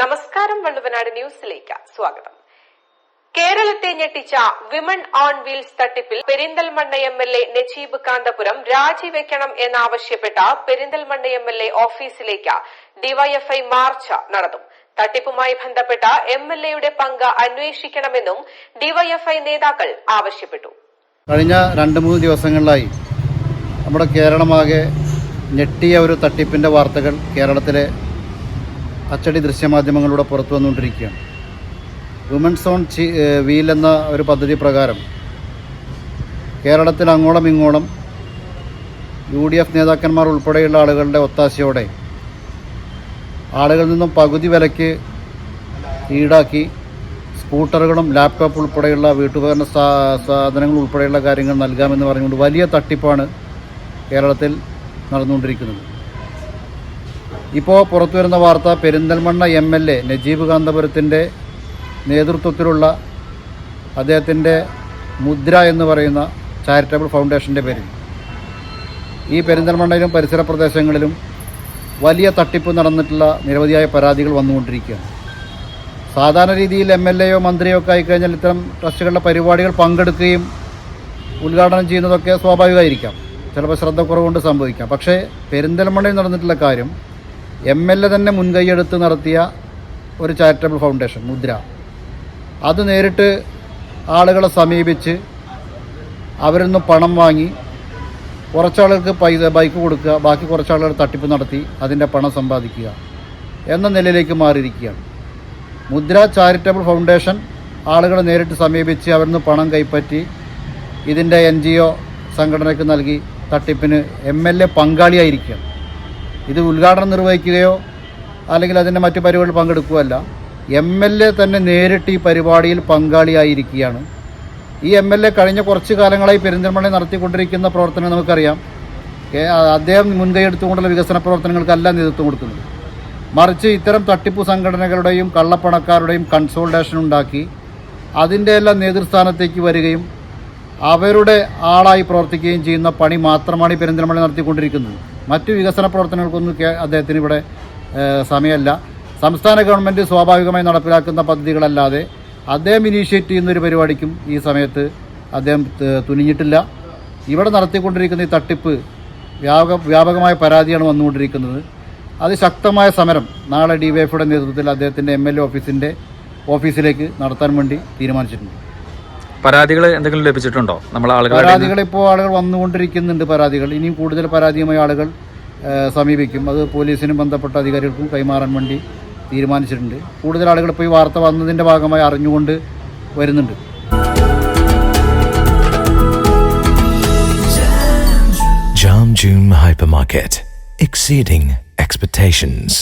നമസ്കാരം വള്ളുവനാട് ന്യൂസിലേക്ക് സ്വാഗതം. കേരളത്തെ ഞെട്ടിച്ച വിമൺ ഓൺ വീൽസ് തട്ടിപ്പിൽ Perinthalmanna M L A Najeeb Kanthapuram രാജിവെക്കണം എന്നാവശ്യപ്പെട്ട പെരിന്തൽമണ്ണ എം എൽ എ ഓഫീസിലേക്ക് ഡിവൈഎഫ്ഐ മാർച്ച് നടന്നു. തട്ടിപ്പുമായി ബന്ധപ്പെട്ട എം എൽ എയുടെ പങ്ക് അന്വേഷിക്കണമെന്നും ഡിവൈഎഫ്ഐ നേതാക്കൾ ആവശ്യപ്പെട്ടു. കഴിഞ്ഞ രണ്ട് മൂന്ന് ദിവസങ്ങളിലായി നമ്മുടെ കേരളമാകെ ഞെട്ടിയ ഒരു തട്ടിപ്പിന്റെ വാർത്തകൾ കേരളത്തിലെ അച്ചടി ദൃശ്യമാധ്യമങ്ങളിലൂടെ പുറത്തു വന്നുകൊണ്ടിരിക്കുകയാണ്. വുമൻസ് ഓൺ വീൽ എന്ന ഒരു പദ്ധതി പ്രകാരം കേരളത്തിൽ അങ്ങോളം ഇങ്ങോളം യു ഡി എഫ് നേതാക്കന്മാർ ഉൾപ്പെടെയുള്ള ആളുകളുടെ ഒത്താശയോടെ ആളുകളിൽ നിന്നും പകുതി വിലയ്ക്ക് ഈടാക്കി സ്കൂട്ടറുകളും ലാപ്ടോപ്പ് ഉൾപ്പെടെയുള്ള വീട്ടുപകരണ സാധനങ്ങൾ ഉൾപ്പെടെയുള്ള കാര്യങ്ങൾ നൽകാമെന്ന് പറഞ്ഞുകൊണ്ട് വലിയ തട്ടിപ്പാണ് കേരളത്തിൽ നടന്നുകൊണ്ടിരിക്കുന്നത്. ഇപ്പോൾ പുറത്തു വരുന്ന വാർത്ത Perinthalmanna M L A Najeeb കാന്തപുരത്തിന്റെ നേതൃത്വത്തിലുള്ള അദ്ദേഹത്തിന്റെ മുദ്ര എന്ന് പറയുന്ന ചാരിറ്റബിൾ ഫൗണ്ടേഷന്റെ പേരിൽ. ഈ പെരിന്തൽമണ്ണയിലും പരിസര പ്രദേശങ്ങളിലും വലിയ തട്ടിപ്പ് നടന്നിട്ടുള്ള നിരവധിയായ പരാതികൾ വന്നുകൊണ്ടിരിക്കുകയാണ്. സാധാരണ രീതിയിൽ എം എൽ എയോ മന്ത്രിയോ ഒക്കെ ആയിക്കഴിഞ്ഞാൽ ഇത്തരം ട്രസ്റ്റുകളുടെ പരിപാടികൾ പങ്കെടുക്കുകയും ഉദ്ഘാടനം ചെയ്യുന്നതൊക്കെ സ്വാഭാവികമായിരിക്കാം. ചിലപ്പോൾ ശ്രദ്ധക്കുറവുകൊണ്ട് സംഭവിക്കാം. പക്ഷേ പെരിന്തൽമണ്ണയിൽ നടന്നിട്ടുള്ള കാര്യം എം എൽ എ തന്നെ മുൻകൈയെടുത്ത് നടത്തിയ ഒരു ചാരിറ്റബിൾ ഫൗണ്ടേഷൻ മുദ്ര. അത് നേരിട്ട് ആളുകളെ സമീപിച്ച് അവരിൽ നിന്ന് പണം വാങ്ങി കുറച്ചാളുകൾക്ക് പൈസ ബൈക്ക് കൊടുക്കുക ബാക്കി കുറച്ചാളുകൾ തട്ടിപ്പ് നടത്തി അതിന്റെ പണം സമ്പാദിക്കുക എന്ന നിലയിലേക്ക് മാറിയിരിക്കുകയാണ്. മുദ്ര ചാരിറ്റബിൾ ഫൗണ്ടേഷൻ ആളുകളെ നേരിട്ട് സമീപിച്ച് അവരിൽ നിന്ന് പണം കൈപ്പറ്റി ഇതിന്റെ എൻ ജി ഒ സംഘടനയ്ക്ക് നൽകി തട്ടിപ്പിന് എം എൽ എ പങ്കാളിയായിരിക്കുകയാണ്. ഇത് ഉദ്ഘാടനം നിർവഹിക്കുകയോ അല്ലെങ്കിൽ അതിന്റെ മറ്റു പരിപാടികൾ പങ്കെടുക്കുകയല്ല. എം എൽ എ തന്നെ നേരിട്ട് ഈ പരിപാടിയിൽ പങ്കാളിയായിരിക്കുകയാണ്. ഈ എം എൽ എ കഴിഞ്ഞ കുറച്ച് കാലങ്ങളായി പെരിന്തൽമണ്ണയിൽ നടത്തിക്കൊണ്ടിരിക്കുന്ന പ്രവർത്തനം നമുക്കറിയാം. അദ്ദേഹം മുൻകൈ എടുത്തുകൊണ്ടുള്ള വികസന പ്രവർത്തനങ്ങൾക്കല്ല നേതൃത്വം കൊടുക്കുന്നത്. മറിച്ച് ഇത്തരം തട്ടിപ്പു സംഘടനകളുടെയും കള്ളപ്പണക്കാരുടെയും കൺസോൾട്ടേഷൻ ഉണ്ടാക്കി അതിന്റെ എല്ലാം നേതൃസ്ഥാനത്തേക്ക് വരികയും അവരുടെ ആളായി പ്രവർത്തിക്കുകയും ചെയ്യുന്ന പണി മാത്രമാണ് ഈ പെരിന്തൽമണ്ണ നടത്തിക്കൊണ്ടിരിക്കുന്നത്. മറ്റു വികസന പ്രവർത്തനങ്ങൾക്കൊന്നും അദ്ദേഹത്തിന് ഇവിടെ സമയമല്ല. സംസ്ഥാന ഗവൺമെന്റ് സ്വാഭാവികമായി നടപ്പിലാക്കുന്ന പദ്ധതികളല്ലാതെ അദ്ദേഹം ഇനീഷ്യേറ്റ് ചെയ്യുന്ന ഒരു പരിപാടിക്കും ഈ സമയത്ത് അദ്ദേഹം തുനിഞ്ഞിട്ടില്ല. ഇവിടെ നടത്തിക്കൊണ്ടിരിക്കുന്ന ഈ തട്ടിപ്പ് വ്യാപക വ്യാപകമായ പരാതിയാണ് വന്നുകൊണ്ടിരിക്കുന്നത്. അത് ശക്തമായ സമരം നാളെ ഡി വൈ നേതൃത്വത്തിൽ അദ്ദേഹത്തിന്റെ എം എൽ എ ഓഫീസിന്റെ ഓഫീസിലേക്ക് നടത്താൻ വേണ്ടി തീരുമാനിച്ചിട്ടുണ്ട്. പരാതികൾ എന്തെങ്കിലും ലഭിച്ചിട്ടുണ്ടോ? നമ്മൾ ആളുകൾ പരാതികൾ ഇപ്പോൾ ആളുകൾ വന്നുകൊണ്ടിരിക്കുന്നുണ്ട് പരാതികൾ. ഇനിയും കൂടുതൽ പരാതിയുമായി ആളുകൾ സമീപിക്കും. അത് പോലീസിനും ബന്ധപ്പെട്ട അധികാരികൾക്കും കൈമാറാൻ വേണ്ടി തീരുമാനിച്ചിട്ടുണ്ട്. കൂടുതൽ ആളുകൾ ഇപ്പോൾ ഈ വാർത്ത വന്നതിന്റെ ഭാഗമായി അറിഞ്ഞുകൊണ്ട് വരുന്നുണ്ട്. Jam June Hypermarket. Exceeding expectations.